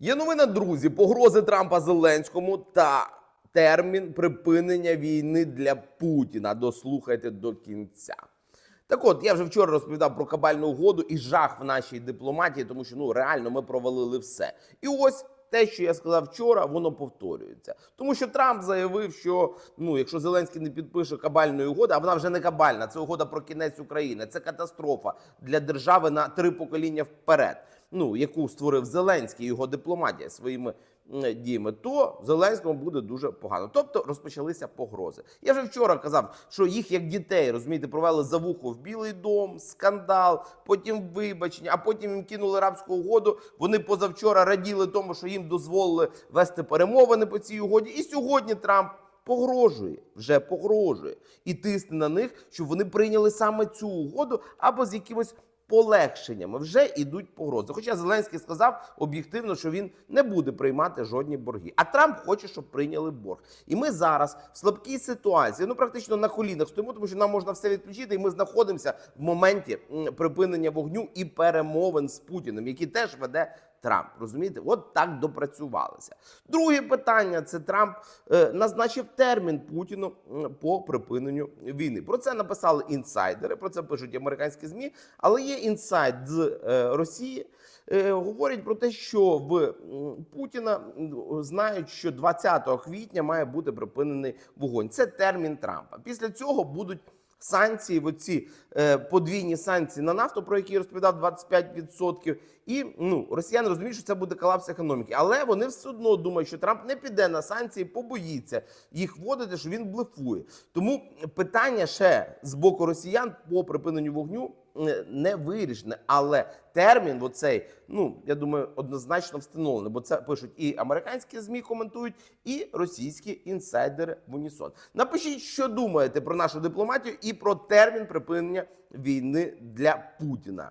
Є новина, друзі, погрози Трампа Зеленському та термін припинення війни для Путіна. Дослухайте до кінця. Так от, я вже вчора розповідав про кабальну угоду і жах в нашій дипломатії, тому що ну реально ми провалили все. І ось те, що я сказав вчора, воно повторюється. Тому що Трамп заявив, що ну, якщо Зеленський не підпише кабальної угоди, а вона вже не кабальна, це угода про кінець України, це катастрофа для держави на три покоління вперед. Ну, яку створив Зеленський, його дипломатія своїми діями, то Зеленському буде дуже погано. Тобто розпочалися погрози. Я вже вчора казав, що їх як дітей розумієте, провели за вухо в Білий дом, скандал, потім вибачення, а потім їм кинули рабську угоду. Вони позавчора раділи тому, що їм дозволили вести перемовини по цій угоді. І сьогодні Трамп. Погрожує, вже погрожує і тисне на них, щоб вони прийняли саме цю угоду або з якимось полегшеннями. Вже йдуть погрози. Хоча Зеленський сказав об'єктивно, що він не буде приймати жодні борги. А Трамп хоче, щоб прийняли борг. І ми зараз в слабкій ситуації, ну практично на колінах стоїмо, тому що нам можна все відключити, і ми знаходимося в моменті припинення вогню і перемовин з Путіним, які теж веде. Трамп розумієте, от так допрацювалися. Друге питання: це Трамп е, назначив термін Путіну по припиненню війни. Про це написали інсайдери, про це пишуть американські змі. Але є інсайд з е, Росії. Е, говорять про те, що в Путіна знають, що 20 квітня має бути припинений вогонь. Це термін Трампа. Після цього будуть. Санкції, оці е, подвійні санкції на нафту, про які я розповідав 25%. І ну росіяни розуміють, що це буде колапс економіки, але вони все одно думають, що Трамп не піде на санкції, побоїться їх вводити, що він блефує. Тому питання ще з боку росіян по припиненню вогню е, не вирішене, але термін, оцей, ну я думаю, однозначно встановлений, бо це пишуть і американські змі коментують, і російські інсайдери в унісон. Напишіть, що думаєте про нашу дипломатію про термін припинення війни для Путіна.